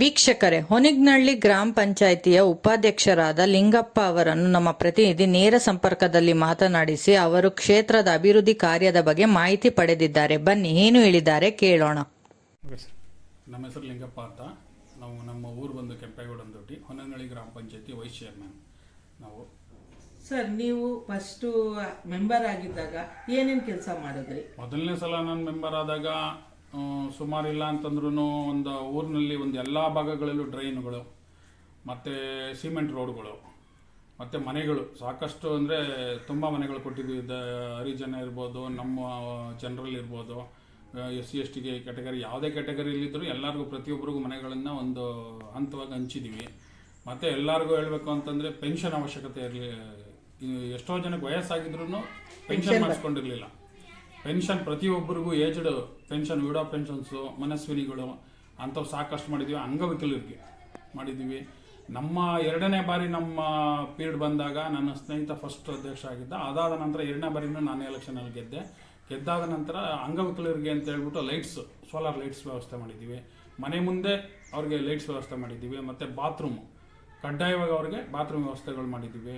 ವೀಕ್ಷಕರೇ ಹೊನಿಗ್ನಳ್ಳಿ ಗ್ರಾಮ ಪಂಚಾಯಿತಿಯ ಉಪಾಧ್ಯಕ್ಷರಾದ ಲಿಂಗಪ್ಪ ಅವರನ್ನು ನಮ್ಮ ಪ್ರತಿನಿಧಿ ನೇರ ಸಂಪರ್ಕದಲ್ಲಿ ಮಾತನಾಡಿಸಿ ಅವರು ಕ್ಷೇತ್ರದ ಅಭಿವೃದ್ಧಿ ಕಾರ್ಯದ ಬಗ್ಗೆ ಮಾಹಿತಿ ಪಡೆದಿದ್ದಾರೆ. ಬನ್ನಿ ಏನು ಹೇಳಿದ್ದಾರೆ ಕೇಳೋಣ. ಸರ್ ನಮ್ಮ ಹೆಸರು ಲಿಂಗಪ್ಪ ಅಂತ. ನಾವು ನಮ್ಮ ಊರು ಬಂದು ಕೆಂಪೇಗೌಡನದೊಡ್ಡಿ ಹೊನ್ನನಳ್ಳಿ ಗ್ರಾಮ ಪಂಚಾಯತಿ ವೈಸ್ ಚೇರ್ಮನ್ ನಾವು. ಸರ್ ನೀವು ಫಸ್ಟು ಮೆಂಬರ್ ಆಗಿದ್ದಾಗ ಏನೇನು ಕೆಲಸ ಮಾಡಿದ್ರಿ? ಮೊದಲನೇ ಸಲ ನಾನು ಮೆಂಬರ್ ಆದಾಗ ಸುಮಾರಿಲ್ಲ ಅಂತಂದ್ರೂ ಒಂದು ಊರಿನಲ್ಲಿ ಒಂದು ಎಲ್ಲ ಭಾಗಗಳಲ್ಲೂ ಡ್ರೈನ್ಗಳು ಮತ್ತು ಸಿಮೆಂಟ್ ರೋಡ್ಗಳು ಮತ್ತು ಮನೆಗಳು. ಸಾಕಷ್ಟು ಅಂದರೆ ತುಂಬ ಮನೆಗಳು ಕೊಟ್ಟಿದ್ವಿ. ದ ಹರಿಜನ ಇರ್ಬೋದು ನಮ್ಮ ಜನರಲ್ ಇರ್ಬೋದು ಎಸ್ ಸಿ ಎಸ್ ಟಿಗೆ ಕ್ಯಾಟಗರಿ ಯಾವುದೇ ಕ್ಯಾಟಗರಿಯಲ್ಲಿದ್ದರೂ ಎಲ್ಲರಿಗೂ ಪ್ರತಿಯೊಬ್ಬರಿಗೂ ಮನೆಗಳನ್ನು ಒಂದು ಹಂತವಾಗಿ ಹಂಚಿದ್ದೀವಿ ಮತ್ತು ಎಲ್ಲರಿಗೂ ಹೇಳಬೇಕು ಅಂತಂದರೆ ಪೆನ್ಷನ್ ಅವಶ್ಯಕತೆ ಇರಲಿ ಎಷ್ಟೋ ಜನಕ್ಕೆ ವಯಸ್ಸಾಗಿದ್ರು ಪೆನ್ಷನ್ ಮಾಡಿಸ್ಕೊಂಡಿರಲಿಲ್ಲ. ಪೆನ್ಷನ್ ಪ್ರತಿಯೊಬ್ಬರಿಗೂ ಏಜ್ಡ್ ಪೆನ್ಷನ್, ವಿಡೋ ಪೆನ್ಷನ್ಸು, ಮನಸ್ವಿನಿಗಳು ಅಂಥವು ಸಾಕಷ್ಟು ಮಾಡಿದ್ದೀವಿ ಅಂಗವಿಕಲರಿಗೆ ಮಾಡಿದ್ದೀವಿ ನಮ್ಮ ಎರಡನೇ ಬಾರಿ ನಮ್ಮ ಪೀರಿಯಡ್ ಬಂದಾಗ ನನ್ನ ಸ್ನೇಹಿತ ಫಸ್ಟ್ ಅಧ್ಯಕ್ಷ ಆಗಿದ್ದ. ಅದಾದ ನಂತರ ಎರಡನೇ ಬಾರಿನೂ ನಾನು ಎಲೆಕ್ಷನಲ್ಲಿ ಗೆದ್ದೆ. ಗೆದ್ದಾದ ನಂತರ ಅಂಗವಿಕಲರಿಗೆ ಅಂತ ಹೇಳ್ಬಿಟ್ಟು ಲೈಟ್ಸ್ ಸೋಲಾರ್ ಲೈಟ್ಸ್ ವ್ಯವಸ್ಥೆ ಮಾಡಿದ್ದೀವಿ ಮನೆ ಮುಂದೆ ಅವ್ರಿಗೆ ಲೈಟ್ಸ್ ವ್ಯವಸ್ಥೆ ಮಾಡಿದ್ದೀವಿ ಮತ್ತು ಬಾತ್ರೂಮು ಕಡ್ಡಾಯವಾಗಿ ಅವ್ರಿಗೆ ಬಾತ್ರೂಮ್ ವ್ಯವಸ್ಥೆಗಳು ಮಾಡಿದ್ದೀವಿ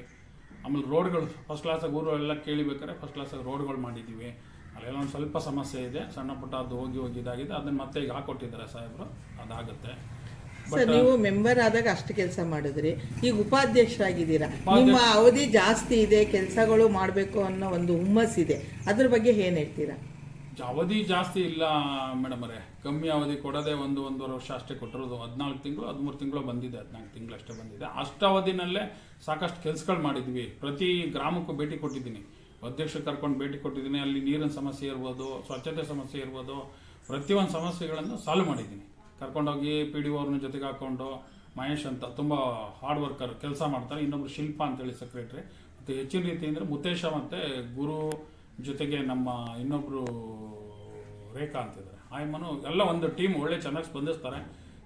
ಆಮೇಲೆ ರೋಡ್ಗಳು ಫಸ್ಟ್ ಕ್ಲಾಸಾಗಿ ಊರು ಎಲ್ಲ ಕೇಳಿಬೇಕಾದ್ರೆ ಫಸ್ಟ್ ಕ್ಲಾಸಾಗಿ ರೋಡ್ಗಳು ಮಾಡಿದ್ದೀವಿ ಅಲ್ಲೆಲ್ಲ ಒಂದು ಸ್ವಲ್ಪ ಸಮಸ್ಯೆ ಇದೆ. ಸಣ್ಣ ಪುಟ್ಟ ಅದು ಹೋಗಿ ಹೋಗಿ ಇದಾಗಿದೆ. ಅದನ್ನ ಮತ್ತೆ ಈಗ ಹಾಕೊಟ್ಟಿದ್ದಾರೆ ಸಾಹೇಬ್ರು. ಅದಾಗುತ್ತೆ. ಸರ್ ನೀವು ಮೆಂಬರ್ ಆದಾಗ ಅಷ್ಟು ಕೆಲಸ ಮಾಡಿದ್ರಿ. ಈಗ ಉಪಾಧ್ಯಕ್ಷರಾಗಿದ್ದೀರಾ. ನಿಮ್ಮ ಅವಧಿ ಜಾಸ್ತಿ ಇದೆ ಕೆಲಸಗಳು ಮಾಡಬೇಕು ಅನ್ನೋ ಒಂದು ಹುಮ್ಮಸ್ ಇದೆ. ಅದ್ರ ಬಗ್ಗೆ ಏನು ಹೇಳ್ತೀರಾ? ಅವಧಿ ಜಾಸ್ತಿ ಇಲ್ಲ ಮೇಡಮ್ ಅವರೇ. ಕಮ್ಮಿ ಅವಧಿ ಕೊಡದೆ ಒಂದು ಒಂದೂವರೆ ವರ್ಷ ಅಷ್ಟೇ ಕೊಟ್ಟಿರೋದು. ಹದಿನಾಲ್ಕು ತಿಂಗಳು ಹದಿಮೂರು ತಿಂಗಳು ಬಂದಿದೆ. ಹದಿನಾಲ್ಕು ತಿಂಗಳು ಅಷ್ಟೇ ಬಂದಿದೆ. ಅಷ್ಟು ಅವಧಿನಲ್ಲೇ ಸಾಕಷ್ಟು ಕೆಲಸಗಳು ಮಾಡಿದ್ವಿ. ಪ್ರತಿ ಗ್ರಾಮಕ್ಕೂ ಭೇಟಿ ಕೊಟ್ಟಿದ್ದೀನಿ. ಅಧ್ಯಕ್ಷರು ಕರ್ಕೊಂಡು ಭೇಟಿ ಕೊಟ್ಟಿದ್ದೀನಿ, ಅಲ್ಲಿ ನೀರಿನ ಸಮಸ್ಯೆ ಇರ್ಬೋದು, ಸ್ವಚ್ಛತೆ ಸಮಸ್ಯೆ ಇರ್ಬೋದು, ಪ್ರತಿಯೊಂದು ಸಮಸ್ಯೆಗಳನ್ನು ಸಾಲ್ವ್ ಮಾಡಿದ್ದೀನಿ. ಕರ್ಕೊಂಡೋಗಿ ಪಿ ಡಿ ಅವ್ರನ್ನ ಜೊತೆಗೆ ಹಾಕ್ಕೊಂಡು ಮಹೇಶ್ ಅಂತ ತುಂಬ ಹಾರ್ಡ್ ವರ್ಕರ್ ಕೆಲಸ ಮಾಡ್ತಾರೆ, ಇನ್ನೊಬ್ರು ಶಿಲ್ಪ ಅಂತೇಳಿ ಸೆಕ್ರೆಟ್ರಿ ಮತ್ತು ಹೆಚ್ಚಿನ ರೀತಿ ಅಂದರೆ ಮುತೇಶ ಮತ್ತು ಗುರು ಜೊತೆಗೆ ನಮ್ಮ ಇನ್ನೊಬ್ಬರು ರೇಖಾ ಅಂತಿದ್ದಾರೆ. ಆಯಮ್ಮನು ಎಲ್ಲ ಒಂದು ಟೀಮ್ ಒಳ್ಳೆ ಚೆನ್ನಾಗಿ ಸ್ಪಂದಿಸ್ತಾರೆ,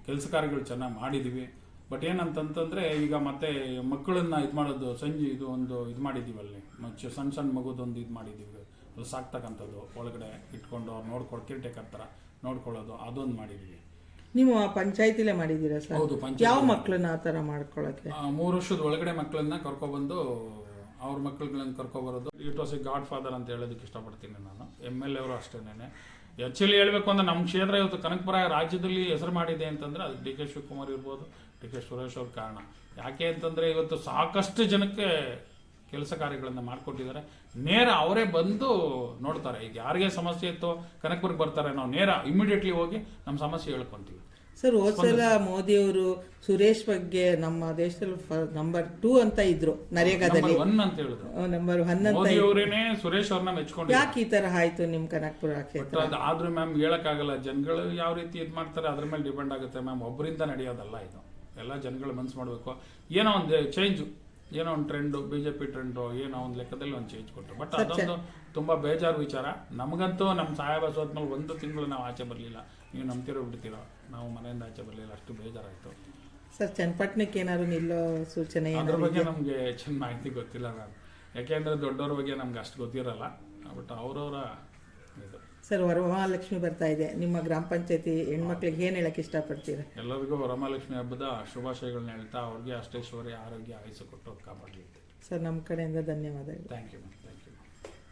ಕೆಲಸ ಕಾರ್ಯಗಳು ಚೆನ್ನಾಗಿ ಮಾಡಿದ್ದೀವಿ ಬಟ್ ಏನಂತಂತಂದ್ರೆ ಈಗ ಮತ್ತೆ ಮಕ್ಕಳನ್ನ ಇದು ಮಾಡೋದು ಸಂಜೆ ಇದು ಒಂದು ಇದು ಮಾಡಿದ್ದೀವಿ ಅಲ್ಲಿ. ಮತ್ತೆ ಸಣ್ಣ ಸಣ್ಣ ಮಗುದೊಂದು ಇದು ಮಾಡಿದ್ದೀವಿ ಅಲ್ಲಿ ಸಾಕ್ತಕ್ಕಂಥದ್ದು ಒಳಗಡೆ ಇಟ್ಕೊಂಡು ಅವ್ರು ನೋಡ್ಕೊಳ್ಳೋ ಕೇರ್ಟೇಕರ್ ಥರ ನೋಡ್ಕೊಳ್ಳೋದು ಅದೊಂದು ಮಾಡಿದ್ದೀವಿ ನೀವು ಪಂಚಾಯತಿಲೇ ಮಾಡಿದ್ದೀರಾ ಸರ್? ಹೌದು ಪಂಚಾಯತ್ ಯಾವ ಮಕ್ಕಳನ್ನ ಆ ಥರ ಮೂರು ವರ್ಷದ ಒಳಗಡೆ ಮಕ್ಕಳನ್ನ ಕರ್ಕೊಬಂದು ಅವ್ರ ಮಕ್ಕಳುಗಳನ್ನ ಕರ್ಕೊಬರೋದು. It was a godfather ಅಂತ ಹೇಳೋದಕ್ಕೆ ಇಷ್ಟಪಡ್ತೀನಿ ನಾನು. ಎಂ ಎಲ್ ಎವರು ಅಷ್ಟೇನೆ ಆ್ಯಕ್ಚುಲಿ ಹೇಳಬೇಕು ಅಂದ್ರೆ ನಮ್ಮ ಕ್ಷೇತ್ರ ಇವತ್ತು ಕನಕಪುರ ರಾಜ್ಯದಲ್ಲಿ ಹೆಸರು ಮಾಡಿದೆ ಅಂತಂದ್ರೆ ಅದು ಡಿ ಕೆ ಶಿವಕುಮಾರ್ ಇರ್ಬೋದು ಡಿ ಕೆ ಸುರೇಶ್ ಅವ್ರ ಕಾರಣ. ಯಾಕೆ ಅಂತಂದ್ರೆ ಇವತ್ತು ಸಾಕಷ್ಟು ಜನಕ್ಕೆ ಕೆಲಸ ಕಾರ್ಯಗಳನ್ನು ಮಾಡಿಕೊಟ್ಟಿದ್ದಾರೆ. ನೇರ ಅವರೇ ಬಂದು ನೋಡ್ತಾರೆ ಈಗ ಯಾರಿಗೆ ಸಮಸ್ಯೆ ಇತ್ತು ಕನಕಪುರಕ್ಕೆ ಬರ್ತಾರೆ ನಾವು ನೇರ ಇಮಿಡಿಯೇಟ್ಲಿ ಹೋಗಿ ನಮ್ಮ ಸಮಸ್ಯೆ ಹೇಳ್ಕೊಂತೀವಿ. ಸರ್ ಹೋದ್ಸಲ ಮೋದಿಯವರು ಸುರೇಶ್ ಬಗ್ಗೆ ನಮ್ಮ ದೇಶದಲ್ಲಿ ನಂಬರ್ ಟೂ ಅಂತ ಇದ್ರು ನರೇಗಾದಲ್ಲಿ. ಒನ್ ಅಂತ ಹೇಳಿದ್ರು. ನಂಬರ್ ಒನ್ ಅಂತ ಮೋದಿ ಅವರೇನೆ ಸುರೇಶ್ ಅವ್ರನ್ನ ಮೆಚ್ಕೊಂಡು ಯಾಕೆ ಈ ತರ ಆಯ್ತು ನಿಮ್ ಕನಕ್ಪುರ ಕ್ಷೇತ್ರ? ಆದ್ರೂ ಮ್ಯಾಮ್ ಹೇಳಕ್ಕಾಗಲ್ಲ. ಜನಗಳು ಯಾವ ರೀತಿ ಇದು ಮಾಡ್ತಾರೆ ಅದ್ರ ಮೇಲೆ ಡಿಪೆಂಡ್ ಆಗುತ್ತೆ ಮ್ಯಾಮ್ ಒಬ್ಬರಿಂದ ನಡೆಯೋದಲ್ಲ ಇದು. ಎಲ್ಲ ಜನಗಳ ಮನ್ಸು ಮಾಡಬೇಕು. ಏನೋ ಒಂದು ಚೇಂಜ್ ಏನೋ ಒಂದು trend B J P trend ಏನೋ ಒಂದು ಲೆಕ್ಕದಲ್ಲಿ ಒಂದು ಚೇಂಜ್ ಕೊಟ್ಟರು ಬಟ್ ಅದೊಂದು ತುಂಬಾ ಬೇಜಾರು ವಿಚಾರ. ನಮಗಂತೂ ನಮ್ಮ ಸಾಹೇಬ ಸೋತ್ಮೇಲೆ ಒಂದು ತಿಂಗಳು ನಾವು ಆಚೆ ಬರಲಿಲ್ಲ. ನೀವು ನಂಬ್ತಿರೋ ಬಿಡ್ತೀರೋ? ನಾವು ಮನೆಯಿಂದ ಆಚೆ ಬರಲಿಲ್ಲ. ಅಷ್ಟು ಬೇಜಾರಾಯಿತು. ಸರ್ ಚನ್ನಪಟ್ಟಣಕ್ಕೆ ಏನಾದ್ರು ನಿಲ್ಲೋ ಸೂಚನೆ ಅದ್ರ ಬಗ್ಗೆ ನಮಗೆ ಹೆಚ್ಚಿನ ಮಾಹಿತಿ ಗೊತ್ತಿಲ್ಲ ಮ್ಯಾಮ್ ಯಾಕೆಂದ್ರೆ ದೊಡ್ಡವ್ರ ಬಗ್ಗೆ ನಮ್ಗೆ ಅಷ್ಟು ಗೊತ್ತಿರಲ್ಲ. ಬಟ್ ಅವರವರ ಇದು. ಸರ್ ವರಮಹಾಲಕ್ಷ್ಮಿ ಬರ್ತಾ ಇದೆ. ನಿಮ್ಮ ಗ್ರಾಮ ಪಂಚಾಯತಿ ಹೆಣ್ಮಕ್ಳಿಗೆ ಏನು ಹೇಳಕ್ ಇಷ್ಟಪಡ್ತೀರಾ? ಎಲ್ಲರಿಗೂ ವರಮಹಾಲಕ್ಷ್ಮಿ ಹಬ್ಬದ ಶುಭಾಶಯಗಳನ್ನ ಹೇಳ್ತಾ ಅವ್ರಿಗೆ ಅಷ್ಟೈಶ್ವರ್ಯ ಆರೋಗ್ಯ ಆಯಸ್ಸು ಕೊಟ್ಟು ಕಾಪಾಡಲಿ ಸರ್ ನಮ್ಮ ಕಡೆಯಿಂದ ಧನ್ಯವಾದಗಳು. Thank you